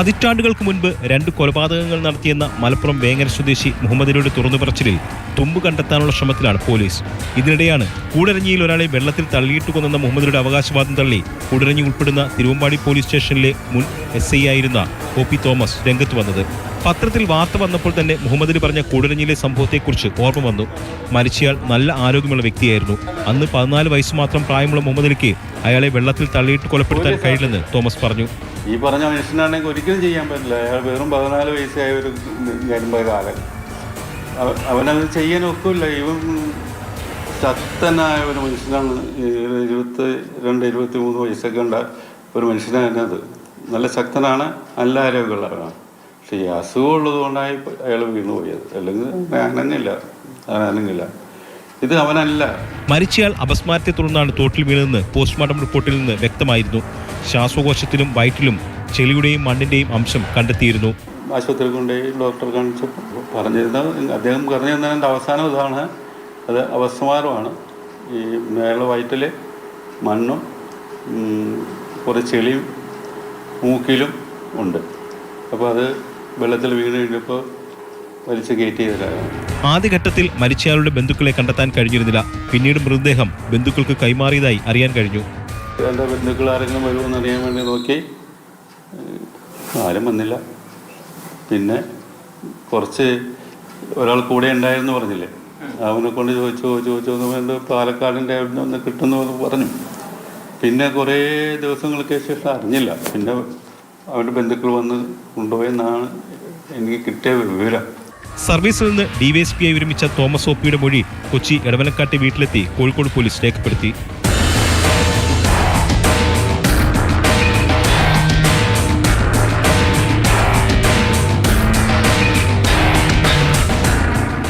പതിറ്റാണ്ടുകൾക്ക് മുൻപ് രണ്ട് കൊലപാതകങ്ങൾ നടത്തിയെന്ന മലപ്പുറം വേങ്ങര സ്വദേശി മുഹമ്മദിനോട് തുറന്നുപറച്ചിലിൽ തുമ്പ് കണ്ടെത്താനുള്ള ശ്രമത്തിലാണ് പോലീസ്. ഇതിനിടെയാണ് കൂടരഞ്ഞിയിൽ ഒരാളെ വെള്ളത്തിൽ തള്ളിയിട്ട് കൊന്നെന്ന മുഹമ്മദിയുടെ അവകാശവാദം തള്ളി കൂടരഞ്ഞി ഉൾപ്പെടുന്ന തിരുവമ്പാടി പോലീസ് സ്റ്റേഷനിലെ മുൻ എസ് ഐ ആയിരുന്ന ഒ പി തോമസ് രംഗത്ത് വന്നത്. പത്രത്തിൽ വാർത്ത വന്നപ്പോൾ തന്നെ മുഹമ്മദിന് പറഞ്ഞ കൂടരഞ്ഞിയിലെ സംഭവത്തെക്കുറിച്ച് ഓർമ്മ വന്നു. മരിച്ചയാൾ നല്ല ആരോഗ്യമുള്ള വ്യക്തിയായിരുന്നു. അന്ന് പതിനാല് വയസ്സ് മാത്രം പ്രായമുള്ള മുഹമ്മദിലേക്ക് അയാളെ വെള്ളത്തിൽ തള്ളിയിട്ട് കൊലപ്പെടുത്താൻ കഴിയില്ലെന്ന് തോമസ് പറഞ്ഞു. ഈ പറഞ്ഞ മനുഷ്യനാണെങ്കിൽ ഒരിക്കലും ചെയ്യാൻ പറ്റില്ല. അയാൾ വെറും പതിനാല് വയസ്സായ ഒരു വരുമ്പോൾ കാലം അവ- അവനത് ചെയ്യാൻ ഒക്കില്ല. ഇവൻ ശക്തനായ ഒരു മനുഷ്യനാണ്. ഇരുപത്തി രണ്ട് ഇരുപത്തി മൂന്ന് വയസ്സൊക്കെ ഉണ്ട ഒരു മനുഷ്യനാണ് അത് നല്ല ശക്തനാണ് നല്ല ആരോഗ്യമുള്ളവനാണ്. പക്ഷെ ഈ അസുഖം ഉള്ളത് കൊണ്ടായി അയാൾ വീണു പോയത്. അല്ലെങ്കിൽ അനങ്ങില്ല. അനങ്ങില്ല. ഇത് അവനല്ല. മരിച്ചയാൾ അപസ്മാരത്തെ തുടർന്നാണ് തോട്ടിൽ വീണതെന്ന് പോസ്റ്റ്മോർട്ടം റിപ്പോർട്ടിൽ നിന്ന് വ്യക്തമായിരുന്നു. ശ്വാസകോശത്തിലും വയറ്റിലും ചെളിയുടെയും മണ്ണിന്റെയും അംശം കണ്ടെത്തിയിരുന്നു. ആശുപത്രിയിൽ കൊണ്ടുപോയി ഡോക്ടർ കാണിച്ചപ്പോൾ പറഞ്ഞിരുന്നത് അദ്ദേഹം പറഞ്ഞു തന്നതിന്റെ അവസാനം ഇതാണ് അത് അവസ്മാരമാണ്. ഈ മേള വയറ്റിൽ മണ്ണും കുറേ ചെളിയും മൂക്കിലും ഉണ്ട്. അപ്പോൾ അത് വെള്ളത്തിൽ വീണ് കഴിഞ്ഞപ്പോൾ വലിച്ച് കയറ്റി ആദ്യഘട്ടത്തിൽ മരിച്ചയാളുടെ ബന്ധുക്കളെ കണ്ടെത്താൻ കഴിഞ്ഞിരുന്നില്ല. പിന്നീട് മൃതദേഹം ബന്ധുക്കൾക്ക് കൈമാറിയതായി അറിയാൻ കഴിഞ്ഞു. എന്റെ ബന്ധുക്കൾ ആരെങ്കിലും വരുമെന്ന് അറിയാൻ വേണ്ടി നോക്കി. ആരും വന്നില്ല. പിന്നെ കുറച്ച് ഒരാൾ കൂടെ ഉണ്ടായിരുന്നു പറഞ്ഞില്ലേ. അവനെ കൊണ്ട് ചോദിച്ചു ചോദിച്ചു എന്ന് പറയുന്നത് പാലക്കാടിന്റെ അവിടെ ഒന്ന് എന്ന് പറഞ്ഞു. പിന്നെ കുറേ ദിവസങ്ങൾക്ക് ശേഷം അറിഞ്ഞില്ല. പിന്നെ അവന്റെ ബന്ധുക്കൾ വന്ന് കൊണ്ടുപോയെന്നാണ് എനിക്ക് കിട്ടിയ വിവരം. സർവീസിൽ നിന്ന് ഡിവൈഎസ്പിയായി വിരമിച്ച തോമസ് ഒപ്പിയുടെ മൊഴി കൊച്ചി എടവലക്കാട്ടെ വീട്ടിലെത്തി കോഴിക്കോട് പോലീസ് രേഖപ്പെടുത്തി.